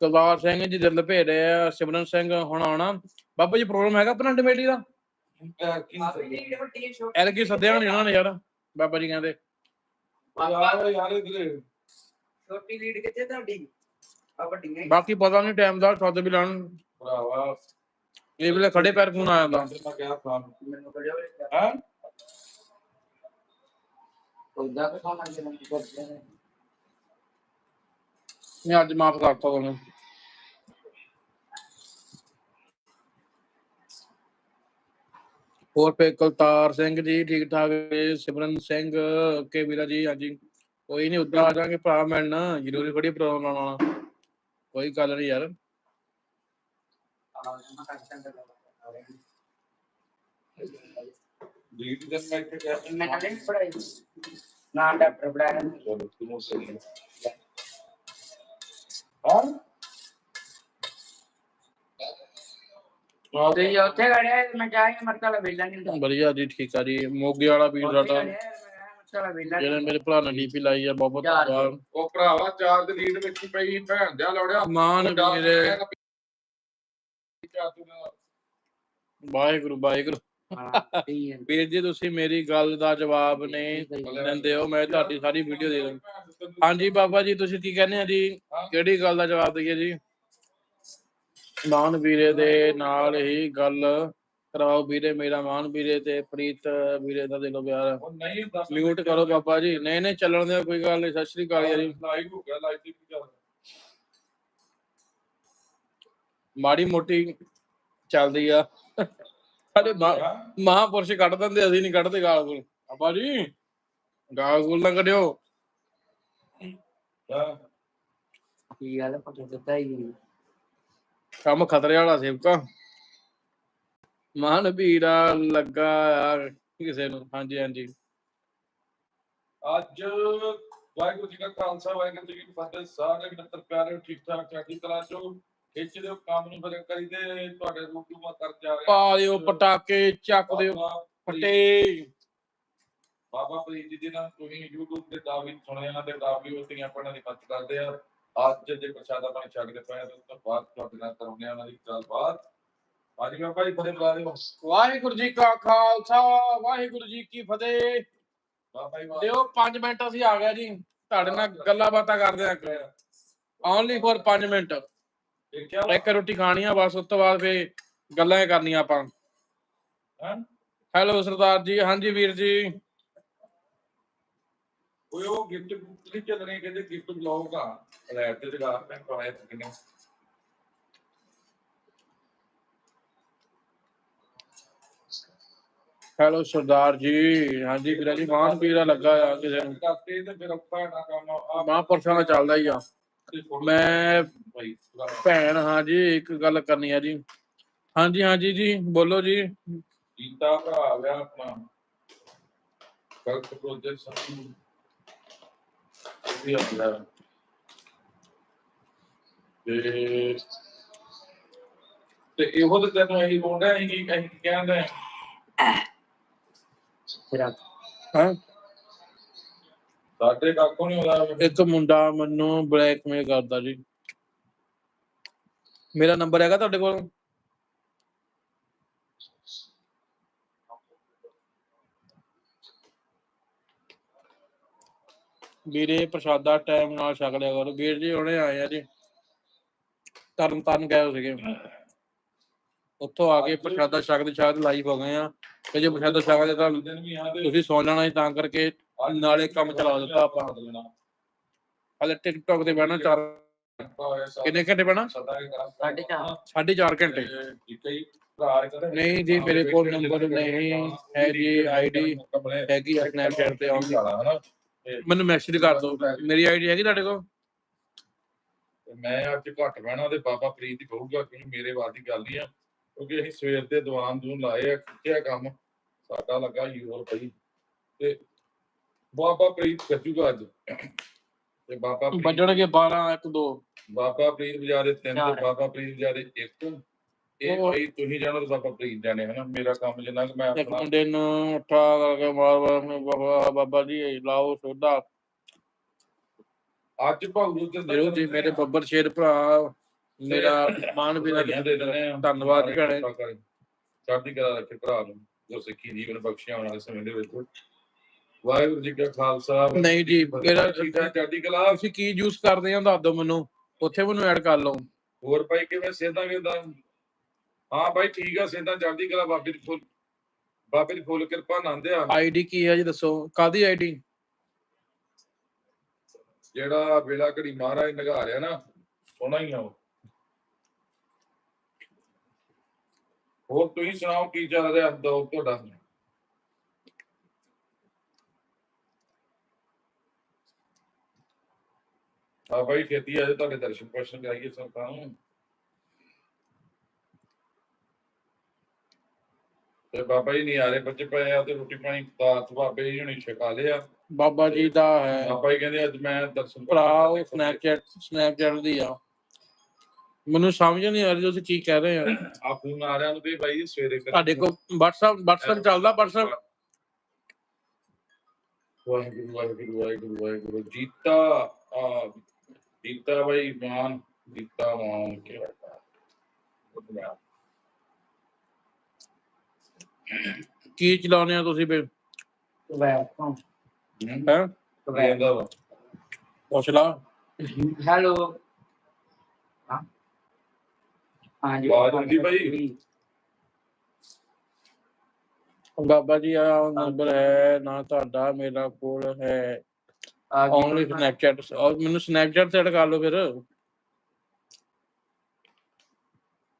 C: ਕੁਲਵਾਰ ਸਿੰਘ ਜੀ ਦਿਲ ਰਹੇ ਆ ਸਿਮਰਨ ਸਿੰਘ ਹੁਣ ਆਉਣਾ। ਬਾਬਾ ਜੀ ਪ੍ਰੋਗਰਾਮ ਹੈਗਾ ਆਪਣਾ ਡਮੇਲੀ ਦਾ? ਐਲਕੀ ਸੱਦਿਆ। ਨਹੀਂ ਉਹਨਾਂ ਨੇ ਯਾਰ ਬਾਬਾ ਜੀ ਕਹਿੰਦੇ।
B: ਯਾਰ ਯਾਰ ਇਧਰ।
A: ਛੋਟੀ ਲੀਡ ਕਿੱਥੇ ਤੁਹਾਡੀ? ਆ ਵੱਡੀਆਂ ਹੀ।
C: ਬਾਕੀ ਪਤਾ ਨਹੀਂ ਟਾਈਮ ਦਾ ਸੱਦ ਵੀ ਲੈਣ
B: ਭਰਾਵਾ।
C: ਇਹ ਵੇਲੇ ਖੜੇ ਪੈਰ ਫੋਨ ਆਇਆ ਦਾ
B: ਮੈਂ ਕਿਹਾ ਖਾਨ
A: ਮੈਨੂੰ ਕੜਿਓ
B: ਹਾਂ?
A: ਉਹਦਾ ਕੋ ਸਾਮਾਨ ਜਮਾ ਕਰਦੇ ਨੇ।
C: ਮੈਂ ਅੱਜ ਮਾਫ ਕਰਤਾ ਤੁਹਾਨੂੰ। ਹੋਰ ਪੇ ਕੁਲਤਾਰ ਸਿੰਘ ਜੀ ਠੀਕ ਠਾਕ। ਜੀ ਸਿਮਰਨ ਸਿੰਘ ਕੇ ਵੀਰਾ ਜੀ ਹਾਂਜੀ। ਕੋਈ ਨਹੀਂ ਉਦਾਂ ਆ ਜਾਾਂਗੇ ਭਰਾ ਮਿਲਣ ਜ਼ਰੂਰੀ ਥੋੜੀ ਪ੍ਰੋਗਰਾਮ ਲਾਉਣਾ ਕੋਈ ਗੱਲ ਨਹੀਂ ਯਾਰ।
A: ਕੱਟਣ ਦਾ
B: ਡੀਟ ਦੇ ਮੈਂ
A: ਨਹੀਂ ਪੜਾਈ ਨਾ ਡਾਕਟਰ ਪੜਾਇਆ
B: ਚਲੋ ਤੂੰ ਸਹੀ ਹੈ?
A: ਤੇ ਉੱਥੇ ਖੜਿਆ ਮੈਂ ਜਾ ਕੇ ਮਰਤਲਾ ਵੇਲਾ ਨਹੀਂ
C: ਵਧੀਆ ਜੀ ਠੀਕ ਆ ਜੀ। ਮੋਗੇ ਵਾਲਾ ਵੀਰ
A: ਉੱਥੇ ਮਰਤਲਾ ਵੇਲਾ
C: ਮੇਰੇ ਭਰਾ ਨੇ ਡੀਪੀ ਲਾਈ ਆ ਬਹੁਤ ਬਹੁਤ। ਧੰਨਵਾਦ।
B: ਉਹ ਭਰਾਵਾ ਚਾਰ ਦੇ ਲੀਡ ਵਿੱਚ ਹੀ ਪਈ ਭੈਣ ਦਿਆ ਲੋੜਿਆ।
C: ਮਾਨ ਵੀਰੇ ਵਾਹਿਗੁਰੂ ਵਾਹਿਗੁਰੂ। ਵੀਰ ਜੀ ਤੁਸੀਂ ਮੇਰੀ ਗੱਲ ਦਾ ਜਵਾਬ ਨਹੀਂ ਦਿੰਦੇ ਹੋ ਮੈਂ ਤੁਹਾਡੀ ਸਾਰੀ ਵੀਡੀਓ ਦੇ ਦਾਂ ਹਾਂਜੀ ਬਾਬਾ ਜੀ ਤੁਸੀਂ ਕੀ ਕਹਿੰਦੇ ਆ ਜੀ? ਕਿਹੜੀ ਗੱਲ ਦਾ ਜਵਾਬ ਦਈਏ ਜੀ? ਮਾਨ ਵੀਰੇ ਦੇ ਨਾਲ ਹੀ ਗੱਲ ਕਰਾਓ ਵੀਰੇ ਮੇਰਾ ਮਾਨ ਵੀਰੇ ਤੇ ਪ੍ਰੀਤ ਵੀਰੇ ਦਾ ਦਿਲੋਂ ਪਿਆਰ।
B: ਉਹ ਨਹੀਂ ਦੱਸ
C: ਮਿਊਟ ਕਰੋ ਬਾਬਾ ਜੀ। ਨਹੀਂ ਨਹੀਂ ਚੱਲਣ ਦੇ ਕੋਈ ਗੱਲ ਨਹੀਂ। ਸਤਿ ਸ਼੍ਰੀ ਅਕਾਲ ਜੀ।
B: ਲਾਈਵ ਹੋ ਗਿਆ ਲਾਈਵ ਦੀ ਗੱਲ
C: ਮਾੜੀ ਮੋਟੀ ਚੱਲਦੀ ਆ। ਸਾਡੇ? ਮਹਾਂਪੁਰਸ਼ ਕੱਢ ਦਿੰਦੇ ਅਸੀਂ ਨਹੀਂ ਕੱਢਦੇ ਗਾਲ ਗੂਲ। ਬਾਬਾ ਜੀ ਗਾਲ ਗੂਲ ਨਾ ਕੱਢਿਓ।
A: ਕੀ ਗੱਲ ਪਤਾ ਦਿੱਤਾ ਹੀ
C: ਕੰਮ ਖਤਰੇ ਵਾਲਾ ਸੇਵਕਾ। ਮਾਨ ਵੀਰਾ ਲੱਗਾ ਆ ਕਿਸੇ ਨੂੰ। ਹਾਂਜੀ ਹਾਂਜੀ।
B: ਅੱਜ ਵਾਹਿਗੁਰੂ ਜੀ ਕਾ ਖਾਲਸਾ ਵਾਹਿਗੁਰੂ ਜੀ ਕੀ ਫਤਿਹ। ਸਾਰੇ ਮਿੱਤਰ ਪਿਆਰੇ ਠੀਕ ਠਾਕ ਚੜ੍ਹਦੀ ਕਲਾ ਚੋਂ ਖਿੱਚਦੇ ਹੋ ਕੰਮ ਨੂੰ ਬਰੇ ਕਰੀਦੇ ਤੁਹਾਡੇ ਰੂਪੂਮਾ ਕਰ ਜਾ ਰਿਹਾ।
C: ਪਾ ਦਿਓ ਪਟਾਕੇ ਚੱਕ ਦਿਓ। ਫਟੇ।
B: ਬਾਬਾ ਫਰੀਦ ਜੀ ਦੇ ਨਾਲ ਤੁਸੀਂ YouTube ਤੇ ਦਾਵੀ ਸੁਣੇ ਇਹਨਾਂ ਦੇ ਦਾਵੀ ਉਤੀਆਂ ਪੜਨ ਦੀ ਮਦਦ ਕਰਦੇ ਆ। ਅੱਜ ਜੇ ਪ੍ਰਸ਼ਾਦਾ ਪਾਣੀ ਛੱਡ ਕੇ ਪਏ ਤਾਂ ਉਸ ਤੋਂ ਬਾਅਦ ਤੁਹਾਡੇ ਨਾਲ ਕਰਾਉਂਦੇ ਆ ਉਹਨਾਂ ਦੀ ਗੱਲਬਾਤ। ਬੁਲਾ ਦਿਓ
C: ਵਾਹਿਗੁਰੂ ਜੀ ਕਾ ਖਾਲਸਾ ਵਾਹਿਗੁਰੂ ਜੀ ਕੀ ਫਤਿਹ।
B: ਬਾਬਾ ਜੀ ਵਾਹ।
C: ਦਿਓ 5 ਮਿੰਟ ਅਸੀਂ ਆ ਗਿਆ ਜੀ। ਤੁਹਾਡੇ ਨਾਲ ਗੱਲਾਂ ਬਾਤਾਂ ਕਰਦੇ ਆ ਓਨਲੀ ਫॉर 5 ਮਿੰਟ। ਇੱਕ ਰੋਟੀ ਖਾਣੀ ਆ ਬਸ ਉਸ ਤੋਂ ਬਾਅਦ ਫੇ ਗੱਲਾਂ ਕਰਨੀਆਂ ਆਪਾਂ। ਹੈਲੋ ਸਰਦਾਰ ਜੀ। ਹਾਂਜੀ ਵੀਰ ਜੀ।
B: ਉਹ ਗਿਫਟ ਨਹੀਂ ਚੱਲ ਰਹੇ ਕਹਿੰਦੇ ਗਿਫਟ ਬਲੌਗ ਆ। ਲੈ ਤੇ ਜਗਾ ਮੈਂ ਪਾਇਆ ਕਿੰਨੇ
C: ਹੈਲੋ ਸਰਦਾਰ ਜੀ। ਹਾਂਜੀ, ਵੀਰਾ ਜੀ, ਮਾਨ ਵੀਰਾ ਲੱਗਾ ਆ ਕਿਸੇ ਨੂੰ।
B: ਤੇ ਫਿਰ ਆਪਾਂ ਨਾ ਕੰਮ ਆ
C: ਮਹਾਂਪੁਰਸ਼ਾਂ ਦਾ ਚੱਲਦਾ ਹੀ ਆ। ਮੈਂ ਭੈਣ ਹਾਂ ਜੀ ਇੱਕ ਗੱਲ ਕਰਨੀ ਆ ਜੀ। ਹਾਂਜੀ ਹਾਂਜੀ ਜੀ, ਬੋਲੋ ਜੀ।
B: ਜੀਤਾ ਭਰਾ ਆ ਗਿਆ ਆਪਣਾ। ਗਲਤ ਪ੍ਰੋਜੈਕਟ ਸਭ ਵੀ ਆ ਤੇ ਤੇ ਇਹੋ ਤੇ ਤੈਨੂੰ ਇਹੀ ਬੋਲਦਾ ਅਸੀਂ ਕੀ ਅਸੀਂ ਕਹਿੰਦੇ
A: ਫਿਰ ਆ-
C: ਹਾਂ?
B: ਸਾਡੇ ਕਾਕੋ ਨਹੀਂ ਹੁੰਦਾ
C: ਇੱਕ ਮੁੰਡਾ ਮੈਨੂੰ ਬਲੈਕਮੇਲ ਕਰਦਾ ਜੀ। ਮੇਰਾ ਨੰਬਰ ਹੈਗਾ ਤੁਹਾਡੇ ਕੋਲ? ਵੀਰੇ ਪ੍ਰਸ਼ਾਦਾ ਟਾਈਮ ਨਾਲ ਛਕ ਲਿਆ ਕਰੋ। ਵੀਰ ਜੀ ਹੁਣੇ ਆਏ ਆ ਜੀ। ਤਰਨ ਤਰਨ ਗਏ ਸੀਗੇ। ਉੱਥੋਂ ਆ ਕੇ ਪ੍ਰਸ਼ਾਦਾ ਛਕਦੇ ਛਕਦੇ ਲਾਈਵ ਹੋ ਗਏ ਆ। ਤੇ ਜੇ ਪ੍ਰਸ਼ਾਦਾ ਛਕਦੇ ਤਾਂ
B: ਦਿਨ ਵੀ ਆ ਤੇ
C: ਤੁਸੀਂ ਸੌ ਜਾਣਾ ਸੀ ਤਾਂ ਕਰਕੇ ਨਾਲੇ ਕੰਮ ਚਲਾ ਦਿੱਤਾ ਆਪਾਂ। ਹਲੇ ਟਿਕਟੌਕ ਤੇ ਬਹਿਣਾ ਚਾਰ ਕਿੰਨੇ ਘੰਟੇ ਬਹਿਣਾ?
A: ਸਾਢੇ ਚਾਰ।
C: ਸਾਢੇ ਚਾਰ ਘੰਟੇ। ਨਹੀਂ ਜੀ ਮੇਰੇ ਕੋਲ ਨੰਬਰ ਨਹੀਂ ਹੈ ਜੀ ਆਈਡੀ ਹੈਗੀ ਸਨੈਪਚੈਟ ਤੇ ਆਉਂਦੀ ਮੈਨੂੰ ਮੈਸੇਜ ਕਰ ਦਿਓ। ਮੇਰੀ ਆਈਡੀ ਹੈਗੀ ਤੁਹਾਡੇ ਕੋਲ?
B: ਮੈਂ ਅੱਜ ਘੱਟ ਬਹਿਣਾ ਤੇ ਬਾਬਾ ਪ੍ਰੀਤ ਹੀ ਕਹੂਗਾ ਕਿ ਮੇਰੇ ਵਾਰ ਦੀ ਗੱਲ ਨਹੀਂ ਆ। ਕਿਉਂਕਿ ਅਸੀਂ ਸਵੇਰ ਦੇ ਦੀਵਾਨ ਦੂਨ ਲਾਏ ਆ ਕਿੱਥੇ ਕੰਮ ਸਾਡਾ ਲੱਗਾ ਯੂਰ ਪਈ ਤੇ ਬਾਬਾ ਪ੍ਰੀਤ ਕੱਜੂਗਾ ਅੱਜ। ਤੇ ਬਾਬਾ
C: ਵੱਜਣਗੇ 12 1 2
B: ਬਾਬਾ ਪ੍ਰੀਤ ਵਿਚਾਰੇ ਤਿੰਨ ਤੇ। ਬਾਬਾ ਪ੍ਰੀਤ ਵਿਚਾਰੇ ਇੱਕ। ਇਹ ਭਾਈ ਤੁਸੀਂ ਜਾਣੋ ਤੇ ਬਾਬਾ ਪ੍ਰੀਤ ਜਾਣੇ ਹਨਾ। ਮੇਰਾ ਕੰਮ ਜਿੰਨਾ ਕਿ ਮੈਂ
C: ਇੱਕ
B: ਆਪਣਾ
C: ਮੁੰਡੇ ਨੂੰ ਉੱਠਾ ਕਰਕੇ ਮਾਰ ਮਾਰ ਬਾਬਾ ਬਾਬਾ ਜੀ ਲਾਓ ਸੋਧਾ
B: ਅੱਜ ਭਾਉ ਤੇ
C: ਮੇਰੇ ਬੱਬਰ ਸ਼ੇਰ ਭਰਾ। ਮੇਰਾ ਮਾਨ
B: ਦੇ ਆ।
C: ਧੰਨਵਾਦ ਭੈਣੇ।
B: ਚੜ੍ਹਦੀ ਕਲਾ ਰੱਖੇ ਭਰਾ ਨੂੰ ਜੋ ਸਿੱਖੀ ਜੀਵਨ ਬਖਸ਼ਿਆ ਆਉਣ ਵਾਲੇ ਸਮੇਂ ਦੇ ਵਿੱਚ। ਵਾਹਿਗੁਰੂ ਜੀ ਕਾ ਖਾਲਸਾ।
C: ਨਹੀਂ ਜੀ ਮੇਰਾ
B: ਚੜ੍ਹਦੀ ਕਲਾ।
C: ਤੁਸੀਂ ਕੀ ਯੂਜ਼ ਕਰਦੇ ਆ ਦੱਸ ਦਿਓ ਮੈਨੂੰ। ਉੱਥੇ ਮੈਨੂੰ ਐਡ ਕਰ ਲਓ।
B: ਹੋਰ ਭਾਈ ਕਿਵੇਂ? ਸੇਧਾਂ ਕਿਦਾਂ ਹਾਂ ਭਾਈ ਠੀਕ ਆ ਸੇਧਾਂ ਚੜ੍ਹਦੀ ਕਲਾ ਬਾਬੇ ਦੀ ਫੁੱਲ ਬਾਬੇ ਦੀ ਫੁੱਲ ਕਿਰਪਾ ਆਨੰਦ ਆ।
C: ਆਈਡੀ ਕੀ ਹੈ ਜੀ ਦੱਸੋ? ਕਾਦੀ ਆਈਡੀ
B: ਜਿਹੜਾ ਵੇਲਾ ਘੜੀ ਮਹਾਰਾਜ ਨਿਗਾਹ ਰਿਹਾ ਨਾ ਸੋਹਣਾ ਹੀ ਆ ਉਹ। ਹੋਰ ਤੁਸੀਂ ਸੁਣਾਓ ਕੀ ਚੱਲ ਰਿਹਾ ਦੋ ਤੁਹਾਡਾ? ਆ ਭਾਈ ਖੇਤੀ ਅੱਜ ਤੁਹਾਡੇ ਦਰਸ਼ਨ ਪਰਸ਼ਨ ਕਰਾਈਏ ਸੰਤਾਂ ਨੂੰ। ਤੇ ਬਾਬਾ ਜੀ ਨਹੀਂ ਆ ਰਹੇ ਬੱਚੇ ਪਏ ਆ ਤੇ ਰੋਟੀ ਪਾਣੀ ਦਾਤ ਬਾਬੇ ਜੀ ਹੁਣੀ ਛਕਾ ਲਿਆ।
C: ਬਾਬਾ ਜੀ ਦਾ ਹੈ।
B: ਬਾਬਾ ਜੀ ਕਹਿੰਦੇ ਅੱਜ ਮੈਂ ਦਰਸ਼ਨ
C: ਭਰਾ ਉਹ ਸਨੈਪਚੈਟ ਸਨੈਪਚੈਟ ਦੀ ਆ। ਮੈਨੂੰ ਸਮਝ ਨਹੀਂ ਆ ਰਹੀ ਤੁਸੀਂ ਕੀ ਕਹਿ ਰਹੇ ਆ
B: ਆ ਫੋਨ ਆ ਰਿਹਾ ਨੂੰ ਤੇ ਬਾਈ ਸਵੇਰੇ ਕਰ-
C: ਤੁਹਾਡੇ ਕੋਲ WhatsApp WhatsApp ਚੱਲਦਾ WhatsApp?
B: ਵਾਹਿਗੁਰੂ ਵਾਹਿਗੁਰੂ ਵਾਹਿਗੁਰੂ ਵਾਹਿਗੁਰੂ। ਜੀਤਾ ਆ ਜੀਤਾ ਬਾਈ ਮਾਨ ਜੀਤਾ ਮਾਨ ਕੀ
C: ਕੀ ਚਲਾਉਨੇ ਆ ਤੁਸੀਂ ਬੇ
A: ਵੈਲਕਮ।
C: ਹੈ।
B: ਕਹਿੰਦਾ ਵਾ
C: ਪੁੱਛ ਲਾ।
A: ਹੈਲੋ। ਹਾਂ ਹਾਂਜੀ।
B: ਆਵਾਜ਼ ਆਉਂਦੀ ਭਾਈ?
C: ਬਾਬਾ ਜੀ ਆ ਨੰਬਰ ਹੈ ਨਾ ਤੁਹਾਡਾ ਮੇਰਾ ਕੋਲ ਹੈ।
A: ਆ ਗਈ।
C: ਓਨਲੀ ਸਨੈਪਚੈਟ ਔਰ ਮੈਨੂੰ ਸਨੈਪਚੈਟ ਤੇ ਐਡ ਕਰ ਲਓ ਫਿਰ।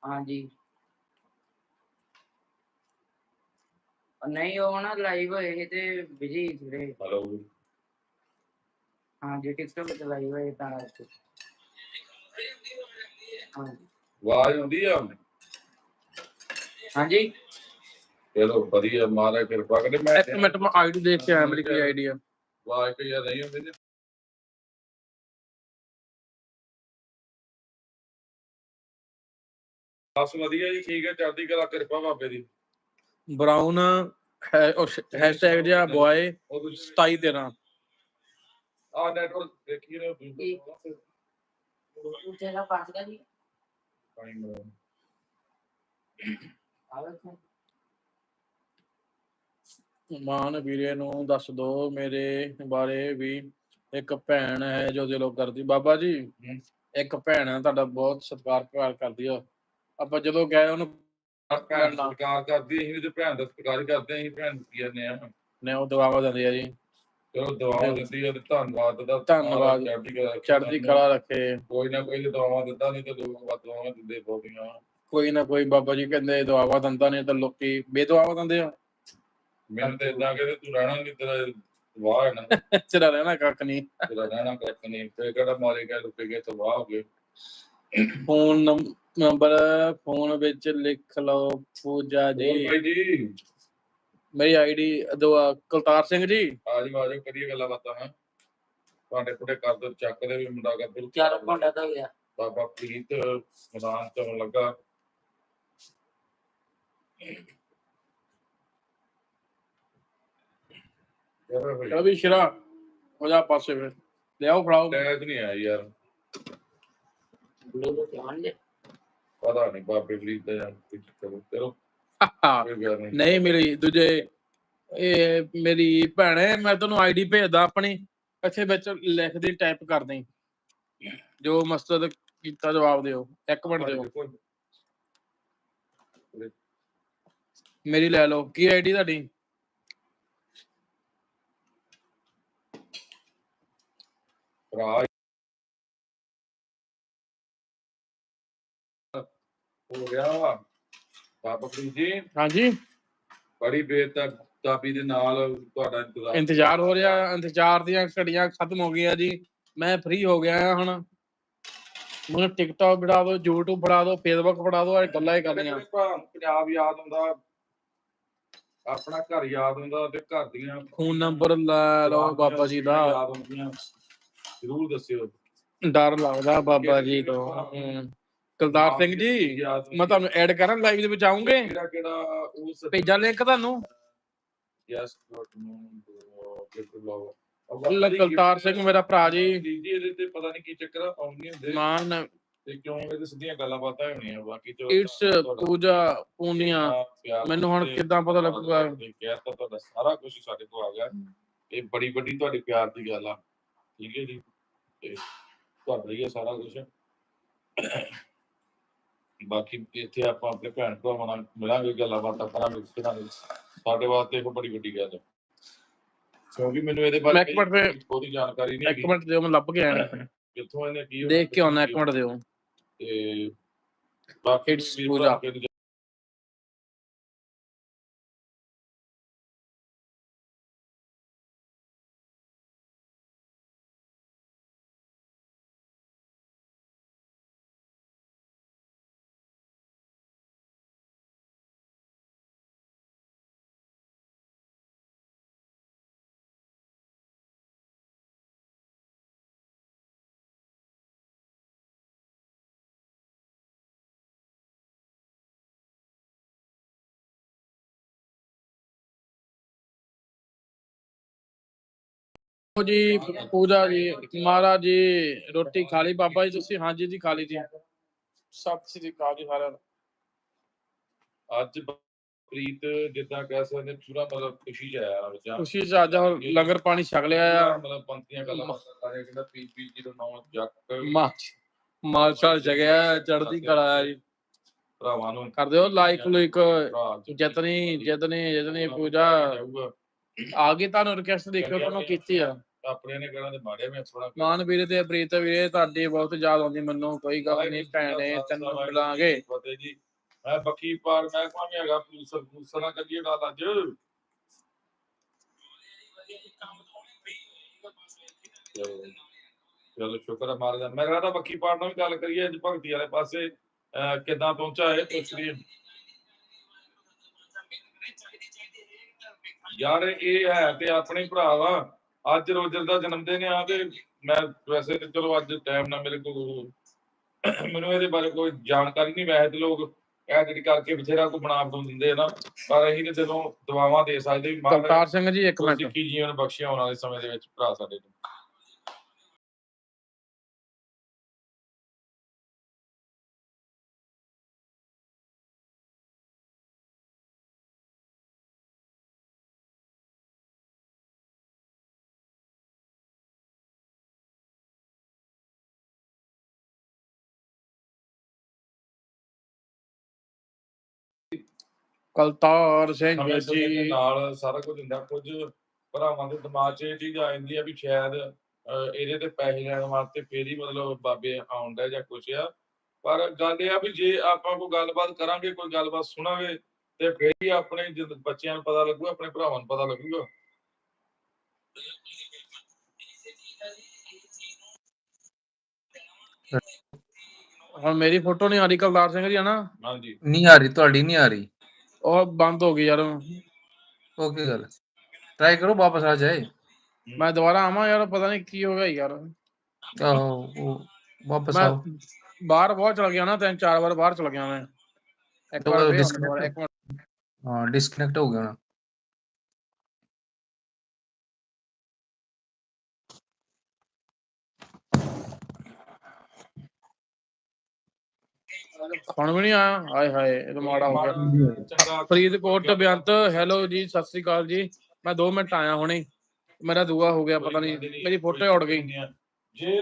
A: ਹਾਂਜੀ। ਨਹੀਂ ਉਹ ਨਾ ਲਾਈਵ ਹੋਏ ਤੇ ਬਿਜ਼ੀ ਸੀਗੇ
B: ਹਲੋ
A: ਹਾਂਜੀ ਟਿਕਟੋਕ ਤੇ ਲਾਈਵ ਹੋਏ ਤਾਂ ਕਰਕੇ। ਹਾਂਜੀ।
B: ਆਵਾਜ਼ ਆਉਂਦੀ ਆ?
A: ਹਾਂਜੀ।
B: ਚਲੋ ਵਧੀਆ ਮਹਾਰਾਜ ਕਿਰਪਾ ਕਰੇ। ਮੈਂ
C: ਇੱਕ ਮਿੰਟ ਮੈਂ ਆਈਡੀ ਦੇਖ ਕੇ ਆਇਆ ਮੇਰੀ ਕੀ ਆਈਡੀ ਆ
B: ਆਵਾਜ਼ ਕੋਈ ਆ ਨਹੀਂ ਤੇ ਬਸ ਵਧੀਆ ਜੀ ਠੀਕ ਹੈ ਚੜ੍ਹਦੀ ਕਲਾ ਕਿਰਪਾ ਬਾਬੇ ਦੀ।
C: ਬਰਾਊਨ ਹੈ ਹੈਸ਼ਟੈਗ ਜਿਹਾ ਬॉय
B: ਉਹ ਤੁਸੀਂ
C: 27 13
B: ਆ ਨੈਟਵਰਕ ਦੇਖੀ ਰਹੇ
A: ਉੱਥੇ ਦਾ ਪਾਸ ਕਰ ਲਈ
B: ਹੋ
A: ਆਵੇ
C: ਮਾਨ ਵੀਰੇ ਨੂੰ ਦੱਸ ਦੋ ਮੇਰੇ ਬਾਰੇ ਵੀ ਇੱਕ ਭੈਣ ਹੈ ਜੋ ਦਿਲੋਂ ਕਰਦੀ। ਬਾਬਾ ਜੀ ਇੱਕ ਭੈਣ ਹੈ ਤੁਹਾਡਾ ਬਹੁਤ ਸਤਿਕਾਰ ਪਿਆਰ ਕਰਦੀ ਆ। ਆਪਾਂ ਜਦੋਂ ਗਏ ਉਹਨੂੰ
B: ਭੈਣ ਦਾ ਸਤਿਕਾਰ ਕਰਦੀ ਅਸੀਂ ਤੇ ਭੈਣ ਦਾ ਸਤਿਕਾਰ ਕਰਦੇ ਅਸੀਂ ਭੈਣ ਨੂੰ ਕੀ ਕਹਿੰਦੇ ਆ।
C: ਨੇ ਉਹ ਦੁਆਵਾ ਦਿੰਦੀ ਆ ਜੀ।
B: ਚਲੋ ਦੁਆਵਾਂ ਦਿੰਦੀ ਹੈ ਤੇ ਧੰਨਵਾਦ ਦਾ
C: ਧੰਨਵਾਦ।
B: ਚੜ੍ਹਦੀ ਕਲਾ
C: ਰੱਖੇ
B: ਕੋਈ ਨਾ ਕੋਈ ਤੇ ਦੁਆਵਾਂ ਦਿੰਦਾ ਨਹੀਂ ਤੇ ਲੋਕ ਵੱਧ ਦੁਆਵਾਂ ਦਿੰਦੇ ਬਹੁਤੀਆਂ।
C: ਕੋਈ ਨਾ ਕੋਈ ਬਾਬਾ ਜੀ ਕਹਿੰਦੇ ਦੁਆਵਾ ਦਿੰਦਾ ਨਹੀਂ ਤਾਂ ਲੋਕੀ ਬੇਦੁਆਵਾ ਦਿੰਦੇ ਆ।
B: ਮੈਨੂੰ ਤੇ ਇਦਾਂ ਕਹਿੰਦੇ ਤੂੰ ਰਹਿਣਾ ਨਹੀਂ ਤੇਰਾ ਵਾਹ ਹੈ ਨਾ। (laughs)
C: ਚਲਾ ਰਹਿਣਾ ਕੱਖ ਨਹੀਂ।
B: ਤੇਰਾ ਰਹਿਣਾ ਕੱਖ ਨਹੀਂ। ਤੇ ਕਿਹੜਾ ਮਾਰੇ ਗਏ ਲੁੱਟੇ ਗਏ ਤੇ ਵਾਹ ਹੋ ਗਏ।
C: ਫੋਨ ਨੰਬਰ ਫੋਨ ਵਿੱਚ ਲਿਖ ਲਓ ਪੂਜਾ ਜੀ। ਮੇਰੀ ਆਈਡੀ ਕੁਲਤਾਰ ਸਿੰਘ ਜੀ।
B: ਆ ਜੀ ਆ ਜਾਓ ਕਰੀਏ ਗੱਲਾਂ ਬਾਤਾਂ ਹਾਂ। ਤੁਹਾਡੇ ਕੋਲੇ ਕਰ ਦੋ ਚੱਕ ਦੇ ਵੀ ਮੁੰਡਾ ਕਰ
A: ਚਾਰ ਘੰਟਾ ਤਾਂ ਗਿਆ।
B: ਬਾਬਾ ਪ੍ਰੀਤ ਮੈਦਾਨ ਚ ਆਉਣ ਲੱਗਾ। ਯਾਰ
C: ਵੀ ਸ਼ਰਾ ਹੋ ਜਾ ਪਾਸੇ ਫਿਰ। ਲਿਆਓ ਫੜਾਓ।
B: ਟੈਗ ਨਹੀਂ ਆਇਆ ਯਾਰ।
A: ਮੈਨੂੰ ਧਿਆਨ ਦੇ
B: ਪਤਾ ਨਹੀਂ ਬਾਬੇ ਪ੍ਰੀਤ ਦਾ ਯਾਰ ਕੀ ਚੱਕਰ। ਹੈ। ਚਲੋ। ਕੋਈ ਗੱਲ ਨਹੀਂ।
C: ਮੇਰੀ ਦੂਜੇ ਇਹ ਮੇਰੀ ਭੈਣ ਹੈ ਮੈਂ ਤੈਨੂੰ ਆਈਡੀ ਭੇਜਦਾ ਆਪਣੀ ਇੱਥੇ ਵਿੱਚ ਲਿਖਦੀ ਟਾਈਪ ਕਰ ਦੇਈ। ਜੋ ਮਸਤਦ ਕੀਤਾ ਜਵਾਬ ਦਿਓ ਇੱਕ ਮਿੰਟ ਦਿਓ। ਮੇਰੀ ਲੈ ਲਓ ਕੀ ਆਈਡੀ ਤੁਹਾਡੀ?
B: ਭਰਾ ਹੋ ਗਿਆ। ਬਾਬਾ ਪ੍ਰੀਤ ਜੀ।
C: ਹਾਂਜੀ।
B: ਬੜੀ ਬੇਤਕਾਬੀ ਦੇ ਨਾਲ ਤੁਹਾਡਾ ਇੰਤਜ਼ਾਰ
C: ਇੰਤਜ਼ਾਰ ਹੋ ਰਿਹਾ ਇੰਤਜ਼ਾਰ ਦੀਆਂ ਘੜੀਆਂ ਖਤਮ ਹੋ ਗਈਆਂ ਜੀ। ਮੈਂ ਫ੍ਰੀ ਹੋ ਗਿਆ ਹਾਂ ਹੁਣ। ਮੈਨੂੰ ਟਿਕਟੌਕ ਬਣਾ ਦਿਓ YouTube ਬਣਾ ਦਿਓ Facebook ਬਣਾ ਦਿਓ ਇਹ ਗੱਲਾਂ ਹੀ ਕਰਨੀਆਂ।
B: ਪੰਜਾਬ ਯਾਦ ਆਉਂਦਾ ਆਪਣਾ ਘਰ ਯਾਦ ਆਉਂਦਾ ਤੇ ਘਰ ਦੀਆਂ
C: ਫੋਨ ਨੰਬਰ ਲੈ ਲਓ ਬਾਬਾ ਜੀ ਦਾ।
B: ਯਾਦ ਜ਼ਰੂਰ ਦੱਸਿਓ।
C: ਡਰ ਲੱਗਦਾ ਬਾਬਾ ਜੀ ਤੋਂ। ਹਮ। ਕੁਲਤਾਰ ਸਿੰਘ ਜੀ ਮੈਂ ਤੁਹਾਨੂੰ ਐਡ ਕਰਾਂ ਲਾਈਵ ਦੇ ਵਿੱਚ ਆਉਂਗੇ।
B: ਕਿਹੜਾ ਕਿਹੜਾ ਉਸ
C: ਭੇਜਾਂ ਲਿੰਕ ਤੁਹਾਨੂੰ?
B: ਯੈਸ ਗੁੱਡ ਨੂੰ
C: ਕੁਲਤਾਰ ਸਿੰਘ ਮੇਰਾ ਭਰਾ ਜੀ।
B: ਜੀ ਇਹਦੇ ਤੇ ਪਤਾ ਨਹੀਂ ਕੀ ਚੱਕਰ ਆ ਨਹੀਂ ਹੁੰਦੇ।
C: ਮਾਨ
B: ਤੇ ਕਿਉਂ ਇਹਦੇ ਸਿੱਧੀਆਂ ਗੱਲਾਂ ਬਾਤਾਂ ਹੋਣੀਆਂ ਬਾਕੀ ਜੋ
C: ਇਟਸ ਪੂਜਾ ਪੂਨੀਆ। ਮੈਨੂੰ ਹੁਣ ਕਿੱਦਾਂ ਪਤਾ ਲੱਗੂਗਾ?
B: ਕਿਹਾ ਤਾਂ ਤੁਹਾਡਾ ਸਾਰਾ ਕੁਝ ਸਾਡੇ ਕੋਲ ਆ ਗਿਆ। ਇਹ ਬੜੀ ਵੱਡੀ ਤੁਹਾਡੇ ਪਿਆਰ ਦੀ ਗੱਲ ਆ। ਠੀਕ ਹੈ ਜੀ? ਤੇ ਤੁਹਾਡਾ ਹੈ ਸਾਰਾ ਕੁਝ ਬਾਕੀ ਇੱਥੇ ਆਪਾਂ ਆਪਣੇ ਭੈਣ ਭਰਾਵਾਂ ਨਾਲ ਮਿਲਾਂਗੇ ਗੱਲਾਂ ਬਾਤਾਂ ਕਰਾਂਗੇ ਕਰਾਂਗੇ ਸਾਡੇ ਵਾਸਤੇ ਇਹ ਬੜੀ ਵੱਡੀ ਗੱਲ ਹੈ ਕਿਉਂਕਿ ਮੈਨੂੰ ਇਹਦੇ ਬਾਰੇ
C: ਇੱਕ ਮਿੰਟ
B: ਬਹੁਤੀ ਜਾਣਕਾਰੀ ਨਹੀਂ
C: ਇੱਕ ਮਿੰਟ ਦਿਓ ਮੈਂ ਲੱਭ ਕੇ ਆਇਆ।
B: ਕਿੱਥੋਂ ਇਹਨੇ ਕੀ
C: ਦੇਖ ਕੇ ਆਉਣਾ ਇੱਕ ਮਿੰਟ ਦਿਓ।
B: ਤੇ ਬਾਕੀ
C: It's ਉਹ ਜੀ ਪੂਜਾ ਜੀ ਮਹਾਰਾਜ ਜੀ ਰੋਟੀ ਖਾ ਲਈ ਬਾਬਾ ਜੀ ਤੁਸੀਂ ਹਾਂਜੀ ਜੀ ਖਾ ਲਈ ਜੀ। ਸਤਿ ਸ੍ਰੀ ਅਕਾਲ ਜੀ ਸਾਰਿਆਂ ਨੂੰ।
B: ਅੱਜ ਪ੍ਰੀਤ ਜਿੱਦਾਂ ਕਹਿ ਸਕਦੇ ਪੂਰਾ ਮਤਲਬ ਖੁਸ਼ੀ ਚ ਆਇਆ ਬੱਚਾ
C: ਖੁਸ਼ੀ ਚ ਅੱਜ ਲੰਗਰ ਪਾਣੀ ਛਕ ਲਿਆ ਆ।
B: ਮਤਲਬ ਪੰਕਤੀਆਂ ਗੱਲਾਂ ਰਿਹਾ ਕਹਿੰਦਾ ਪੀ ਪੀ ਜੀ ਦਾ ਨਾਮ ਜੱਟ
C: ਮਾ ਮਾਲਸ਼ਾਲ ਜਗਿਆ ਚੜਦੀ ਕਲਾ ਆ ਜੀ।
B: ਭਰਾਵਾਂ ਨੂੰ
C: ਕਰ ਦਿਓ ਲਾਈਕ
B: ਭਰਾ
C: ਜਤਨੀ ਜਤਨੀ ਜਤਨੀ ਪੂਜਾ।
B: ਜਾਊਗਾ।
C: ਆ ਗਈ ਤੁਹਾਨੂੰ ਰਿਕਵੈਸਟ ਦੇਖਿਓ ਤੁਹਾਨੂੰ ਕੀਤੀ ਆ।
B: ਆਪਣੇ ਨੇ ਤੇ ਮਾੜੇ ਮੈਂ ਥੋੜਾ
C: ਮਾਨ ਵੀਰੇ ਤੇ ਪ੍ਰੀਤ ਵੀਰੇ ਤੁਹਾਡੀ ਬਹੁਤ ਯਾਦ ਆਉਂਦੀ ਮੈਨੂੰ ਕੋਈ ਗੱਲ ਨਹੀਂ ਭੈਣੇ ਤੈਨੂੰ ਮਿਲਾਂਗੇ।
B: ਫਤਿਹ ਜੀ। ਮੈਂ ਬੱਕੀ ਪਾਰ ਮੈਂ ਵੀ ਹੈਗਾ ਪੂਸਰ ਪੂਸਰ ਨਾਲ ਕਰੀਏ ਗੱਲ ਅੱਜ। ਚਲੋ ਸ਼ੁਕਰ ਹੈ ਮਹਾਰਾਜ ਦਾ। ਮੈਂ ਕਹਿੰਦਾ ਬੱਕੀ ਪਾਰ ਨਾਲ ਵੀ ਗੱਲ ਕਰੀਏ ਅੱਜ ਭਗਤੀ ਵਾਲੇ ਪਾਸੇ ਕਿੱਦਾਂ ਪਹੁੰਚਾ ਹੈ ਪੁੱਛ ਰਹੀ ਯਾਰ ਇਹ ਹੈ ਤੇ ਆਪਣੇ ਭਰਾ ਵਾ। ਅੱਜ ਰੋਜਰ ਦਾ ਜਨਮ ਦਿਨ ਆ ਤੇ ਮੈਂ ਵੈਸੇ ਤੇ ਚਲੋ ਅੱਜ ਟਾਈਮ ਨਾ ਮੇਰੇ ਕੋਲ ਮੈਨੂੰ ਇਹਦੇ ਬਾਰੇ ਕੋਈ ਜਾਣਕਾਰੀ ਨਹੀਂ ਵੈਸੇ ਤੇ ਲੋਕ ਇਹ ਜਿਹੜੀ ਕਰਕੇ ਬਥੇਰਾ ਕੋ ਬਣਾ ਬਣਾ ਦਿੰਦੇ ਆ ਨਾ ਪਰ ਅਸੀਂ ਤੇ ਜਦੋਂ ਦੁਆਵਾਂ ਦੇ ਸਕਦੇ ਵੀ
C: ਸਿੰਘ ਜੀ ਇੱਕ ਮਿੰਟ।
B: ਸਿੱਖੀ ਜੀਵਨ ਬਖਸ਼ਿਆ ਆਉਣ ਵਾਲੇ ਸਮੇਂ ਦੇ ਵਿੱਚ ਭਰਾ ਸਾਡੇ ਨੂੰ।
C: ਕਲਤਾਰ ਸਿੰਘ ਜੀ।
B: ਨਾਲ ਸਾਰਾ ਕੁਝ ਹੁੰਦਾ ਕੁਝ ਭਰਾਵਾਂ ਦੇ ਦਿਮਾਗ 'ਚ ਇਹ ਚੀਜ਼ ਆ ਜਾਂਦੀ ਆ ਵੀ ਸ਼ਾਇਦ ਇਹਦੇ ਤੇ ਪੈਸੇ ਲੈਣ ਵਾਸਤੇ ਫੇਰ ਹੀ ਮਤਲਬ ਬਾਬੇ ਆਉਂਦਾ ਜਾਂ ਕੁਛ ਆ। ਪਰ ਗੱਲ ਇਹ ਆ ਵੀ ਜੇ ਆਪਾਂ ਕੋਈ ਗੱਲਬਾਤ ਕਰਾਂਗੇ ਕੋਈ ਗੱਲਬਾਤ ਸੁਣਾਂਗੇ ਤੇ ਫੇਰ ਹੀ ਆਪਣੇ ਜਦ ਬੱਚਿਆਂ ਨੂੰ ਪਤਾ ਲੱਗੂਗਾ ਆਪਣੇ ਭਰਾਵਾਂ ਨੂੰ ਪਤਾ ਲੱਗੂਗਾ।
C: ਹੁਣ ਮੇਰੀ ਫੋਟੋ ਨਹੀਂ ਆ ਰਹੀ ਕਲਤਾਰ ਸਿੰਘ ਜੀ ਹਨਾ
B: ਹਾਂਜੀ।
D: ਨਹੀਂ ਆ ਰਹੀ ਤੁਹਾਡੀ ਨਹੀਂ ਆ ਰਹੀ।
C: ਉਹ ਬੰਦ ਹੋ ਗਈ ਯਾਰ।
D: ਉਹ ਕੀ ਗੱਲ? ਟਰਾਈ ਕਰੋ ਵਾਪਸ ਆ ਜਾਏ।
C: ਮੈਂ ਦੁਬਾਰਾ ਆਵਾਂ ਯਾਰ ਪਤਾ ਨਹੀਂ ਕੀ ਹੋ ਗਿਆ ਯਾਰ।
D: ਆਹੋ ਵਾਪਸ
C: ਮੈਂ
D: ਆਓ।
C: ਬਾਹਰ ਬਹੁਤ ਚਲ ਗਿਆ ਨਾ ਤਿੰਨ ਚਾਰ ਵਾਰ ਬਾਹਰ ਚਲ ਗਿਆ ਮੈਂ। ਇੱਕ ਵਾਰ ਫੇਰ
D: disconnect
C: ਦੁਬਾਰਾ ਇੱਕ ਮਿੰਟ
D: ਹਾਂ ਡਿਸਕਨੈਕਟ ਹੋ ਗਿਆ। ਨਾ
C: ਹੁਣ ਵੀ ਨਹੀਂ ਆਇਆ? ਹਾਏ ਹਾਏ ਇਹ ਤਾਂ ਮਾੜਾ ਹੋ ਗਿਆ।
B: ਚੰਗਾ।
C: ਫਰੀਦਕੋਟ ਬੇਅੰਤ ਹੈਲੋ ਜੀ ਸਤਿ ਸ੍ਰੀ ਅਕਾਲ ਜੀ। ਮੈਂ 2 ਮਿੰਟ ਆਇਆ ਹੁਣੇ। ਮੇਰਾ ਦੂਆ ਹੋ ਗਿਆ ਪਤਾ ਨਹੀਂ ਮੇਰੀ ਫੋਟੋ ਉੜ ਗਈ।
B: ਜੇ